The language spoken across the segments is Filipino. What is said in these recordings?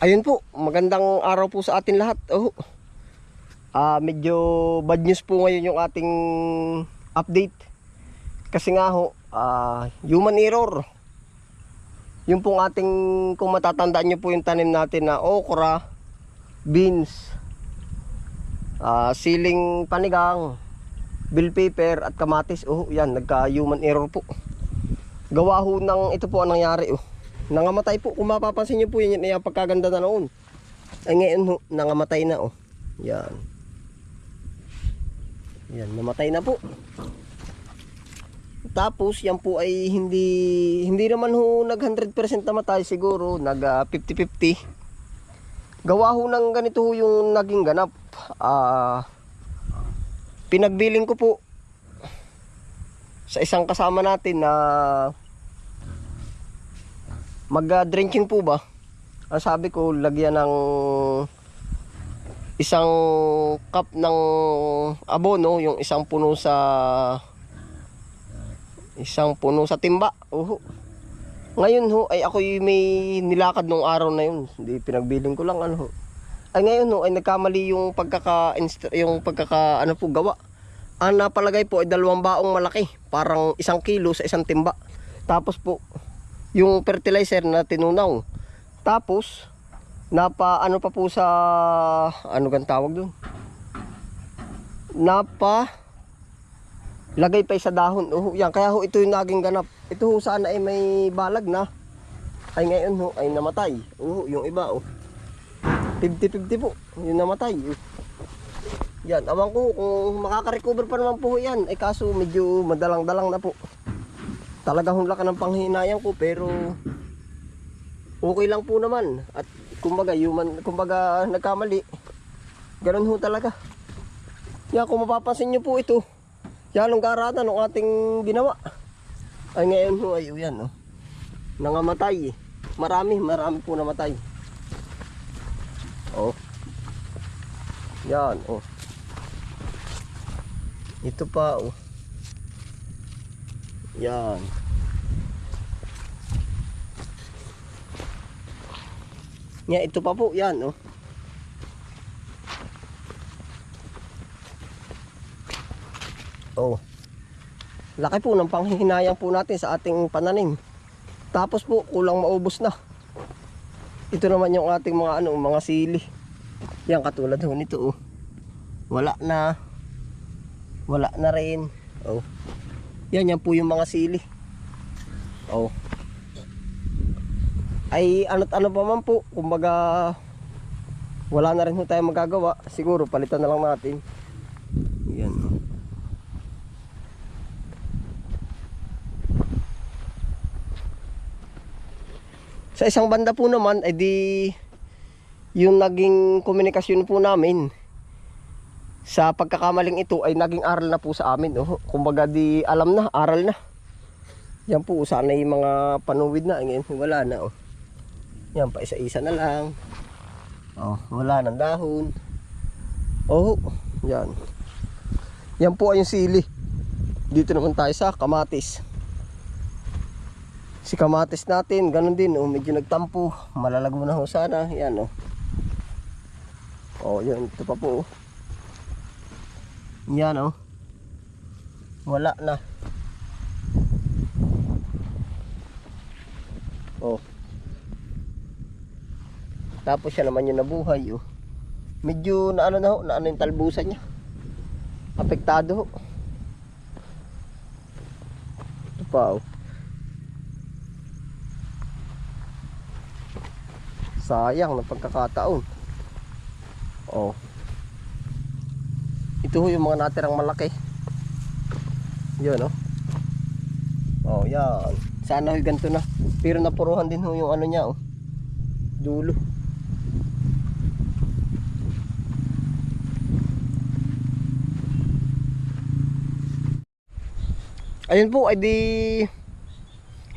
Ayun po, magandang araw po sa atin lahat. Oh. Ah, medyo bad news po ngayon yung ating update. Kasi nga ho, ah, human error. Yung pong ating, kung matatandaan nyo po yung tanim natin na okra, beans, ah, siling panigang, bill paper at kamatis. Oh, yan, nagka-human error po. Gawa ho ng ito po ang nangyari. Oh. Nangamatay po. Kung mapapansin nyo po yan, yan pagkaganda na noon. Ay ngayon nangamatay na. Oh. Yan. Yan, namatay na po. Tapos yan po ay hindi hindi naman ho nag 100% namatay siguro, nag ah, 50-50. Gawa ho ng ganito ho yung naging ganap. Ah pinagbiling ko po sa isang kasama natin na mag-drenching po ba? Ang sabi ko, lagyan ng isang cup ng abono, yung isang puno sa isang puno sa timba. Oho. Ngayon ho, ay ako may nilakad nung araw na yun. Hindi pinagbiling ko lang ano. Ay ngayon ho, ay nagkamali yung pagkaka yung pagkaka ano po gawa. Ang napalagay po ay dalawang baong malaki, parang isang kilo sa isang timba. Tapos po, yung fertilizer na tinunaw. Tapos, napa ano pa po sa ano gan tawag doon? Napa lagay pa sa dahon. Oh, yan kaya ho ito yung naging ganap. Ito ho sana ay may balag na. Ay ngayon ho ay namatay. Oh, yung iba oh. 50-50 po. Yung namatay. Yan, awan ko kung makaka-recover pa naman po yan. Ay kaso medyo madalang-dalang na po talagang hunla ka ng panghinayang ko pero okay lang po naman. At kumbaga human kumbaga nagkamali. Ganun ho talaga. Yan kung mapapansin nyo po ito yan ang garata ng ating ginawa. Ay ngayon ho ay yan oh. nangamatay. Marami marami po namatay. Oh. Yan oh. Ito pa oh yan. Yan, ito pa po, yan, oh. Oh. Laki po ng panghihinayang po natin sa ating pananim. Tapos po, kulang maubos na. Ito naman yung ating mga ano, mga sili. Yan katulad ho nito, oh. Wala na. Wala na rin. Oh. Yan, yan po yung mga sili. Oh. Ay, ano't ano pa man po. Kumbaga, wala na rin ho tayo magagawa. Siguro, palitan na lang natin. Yan. Sa isang banda po naman, ay di yung naging komunikasyon po namin sa pagkakamaling ito ay naging aral na po sa amin. Oh. Kumbaga di alam na, aral na. Yan po, sana yung mga panuwid na. Ngayon, wala na. Oh. Yan, pa isa-isa na lang. Oh, wala ng dahon. Oh, yan. Yan po ay yung sili. Dito naman tayo sa kamatis. Si kamatis natin, ganun din. Oh, medyo nagtampo. Malalago na ho sana. Yan, oh. Oh, yun. Ito pa po, oh. Yan oh. Wala na. Oh. Tapos siya naman yung nabuhay oh. Medyo na ano na ho, na ano yung talbusan niya. Apektado ho. Ito pa oh. Sayang na pagkakataon. Oh. Ito yung mga natirang malaki. Yun, oh. Oh, yan. Sana ho ganito na. Pero napuruhan din ho yung ano niya, oh. Dulo. Ayun po, ay di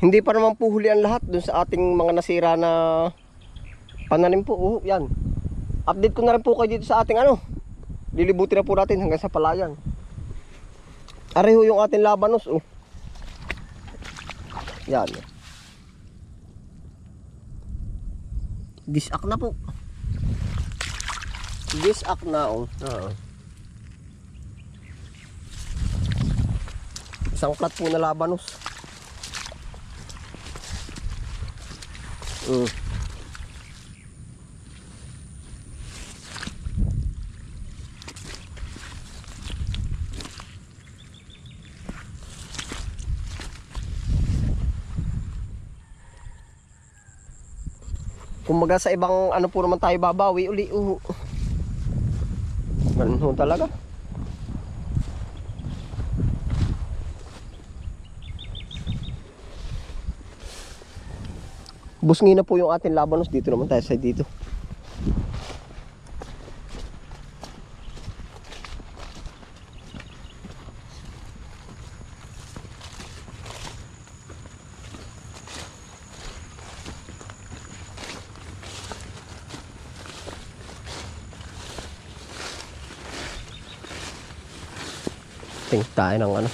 hindi pa naman po huli ang lahat dun sa ating mga nasira na pananim po. Oh, yan. Update ko na rin po kayo dito sa ating ano, lilibutin na po natin hanggang sa palayan. Areho yung ating labanos, oh. Yan. Gisak na po. Gisak na oh. Oo. Isang plat po na labanos. Mm. Kumbaga sa ibang ano po naman tayo babawi uli. Uh. Ganun ho talaga. Busngin na po yung ating labanos dito naman tayo sa dito. Tingin tayo ng ano.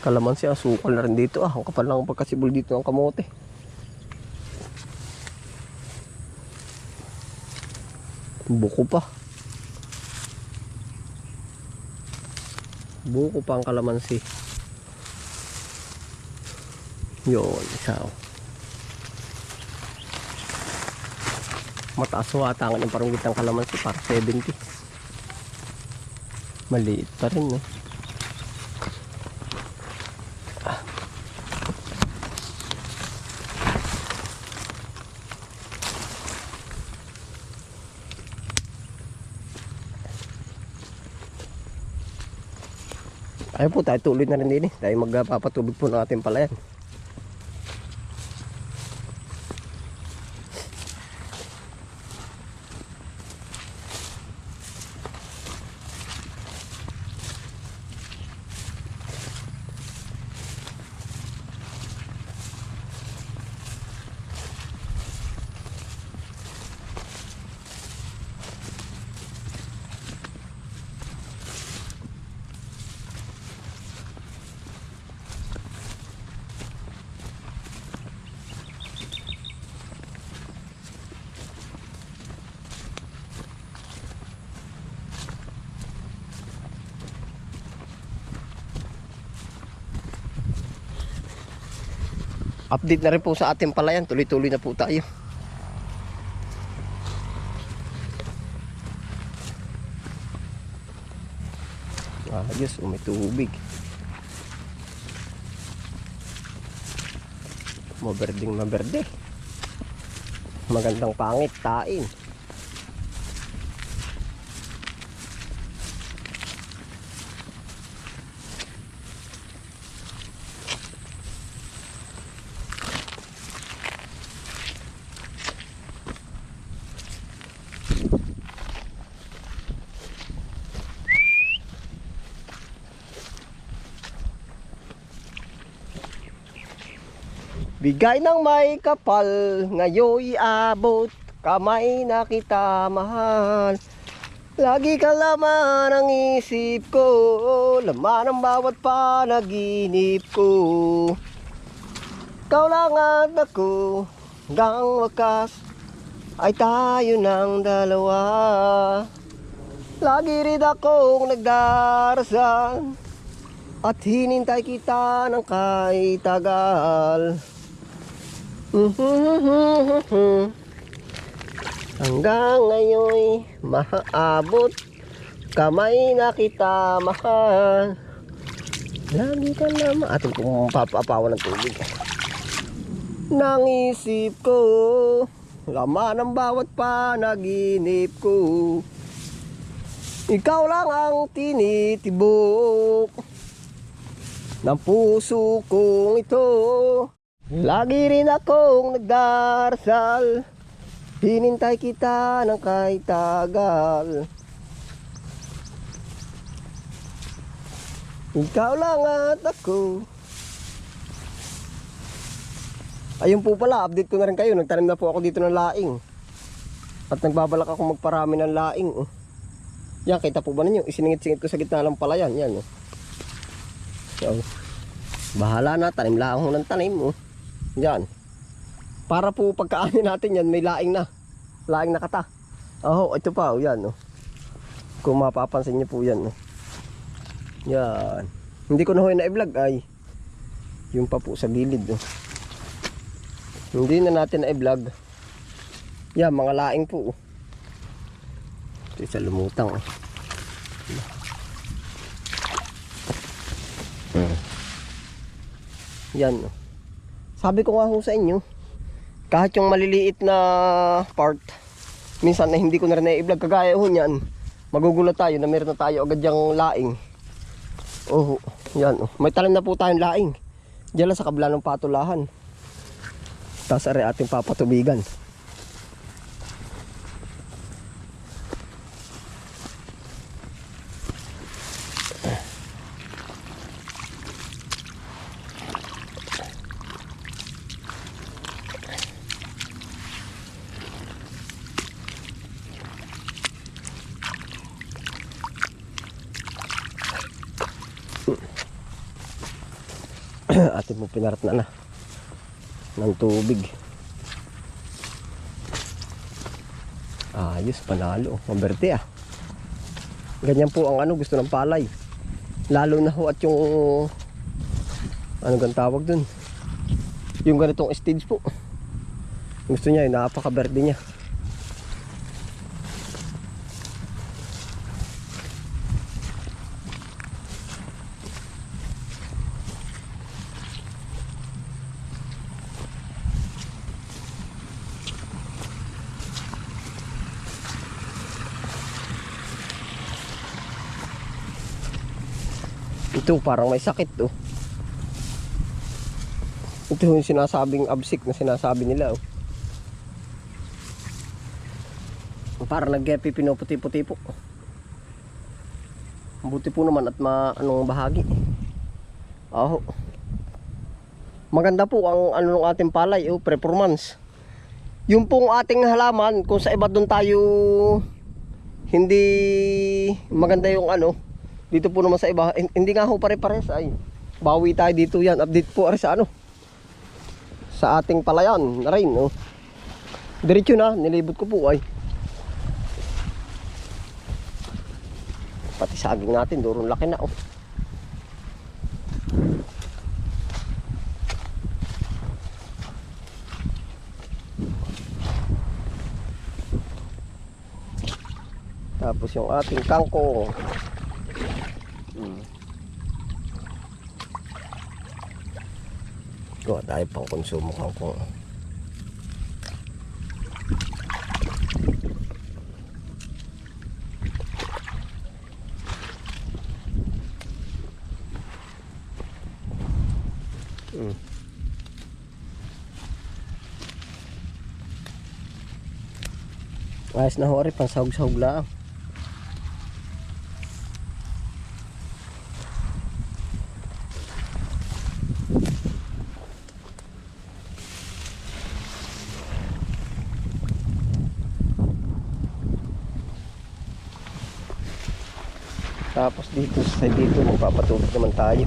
Kalamansi, asukal na rin dito ah. Ang kapal lang ang pagkasibol dito ng kamote. Buko pa. Buko pa ang kalamansi. Yun, isa oh. Mataas ata ang parang ng kalamansi para 70. Maliit pa rin no. Ayun po, tayo tuloy na rin din eh. Tayo magpapatubig po ng ating palayan. Update na rin po sa ating palayan. Tuloy-tuloy na po tayo. Ah, Diyos, oh, may tubig. Maberding maberde. Magandang pangit, tain. Bigay ng may kapal, ngayoy abot, kamay na kita mahal. Lagi ka laman ang isip ko, laman ang bawat panaginip ko. Ikaw lang at ako, hanggang wakas, ay tayo ng dalawa. Lagi rin akong nagdarasal, at hinintay kita ng kahit tagal. Hanggang ngayon maaabot kamay na kita mahal. Lagi ka naman ating kung papapawa ng tubig. Nang isip ko, laman ang bawat panaginip ko. Ikaw lang ang tinitibok ng puso kong ito. Lagi rin akong nagdarasal Hinintay kita ng kahit tagal Ikaw lang at ako Ayun po pala, update ko na rin kayo Nagtanim na po ako dito ng laing At nagbabalak ako magparami ng laing oh. Yan, kita po ba ninyo? Isiningit-singit ko sa gitna ng palayan Yan oh. So, bahala na, tanim lang ako ng tanim oh. Yan. Para po pagkaanin natin yan, may laing na. Laing na kata. Oh, ito pa, oh, yan. Oh. Kung mapapansin niyo po yan. Oh. Yan. Hindi ko na ho na i-vlog ay. Yung pa po sa gilid. Oh. Hindi na natin na i-vlog. Yan, mga laing po. Oh. Ito sa lumutang. Oh. Yan. Oh. Sabi ko nga ho sa inyo, kahit yung maliliit na part, minsan na hindi ko na rin na-vlog kagaya ho niyan, magugulat tayo na meron na tayo agad yung laing. Oh, yan. Oh. May talim na po tayong laing. Diyan sa kabila ng patulahan. Tapos ari ating papatubigan. ating mo pinarat na na. Ng tubig. Ayos panalo. Maberte ah. Ganyan po ang ano gusto ng palay. Lalo na ho at yung ano gan tawag dun? Yung ganitong stage po. Gusto niya yung napakaberde niya Ito parang may sakit oh. Ito yung sinasabing absik na sinasabi nila oh. Parang naggepi pinuputi-puti po. Buti po naman at ma anong bahagi. Oh. Maganda po ang ano ng ating palay oh, performance. Yung pong ating halaman kung sa iba doon tayo hindi maganda yung ano dito po naman sa iba, hin- hindi nga ho pare-pares ay. Bawi tayo dito yan. Update po ari sa ano. Sa ating palayan na rin. Oh. Diretso na, nilibot ko po ay. Pati saging natin, durong laki na oh. Tapos yung ating kangkong. Gawa tayo pang konsumo kangkong. Hmm. Ayos na ho rin, pang sahog-sahog lang. Tapos dito sa dito magpapatulog naman tayo.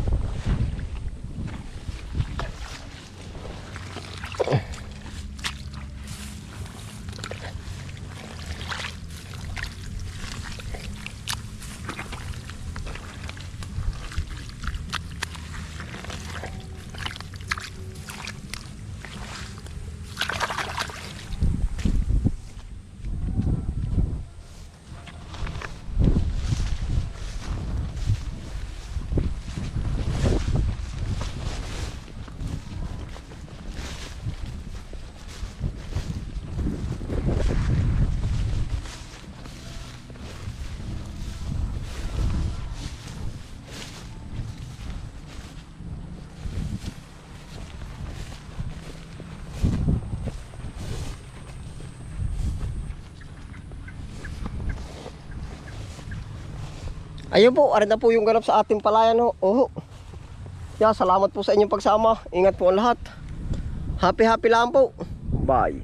Ayun po, arin na po yung ganap sa ating palayan ho. Oho. Yeah, salamat po sa inyong pagsama. Ingat po ang lahat. Happy happy lang po. Bye.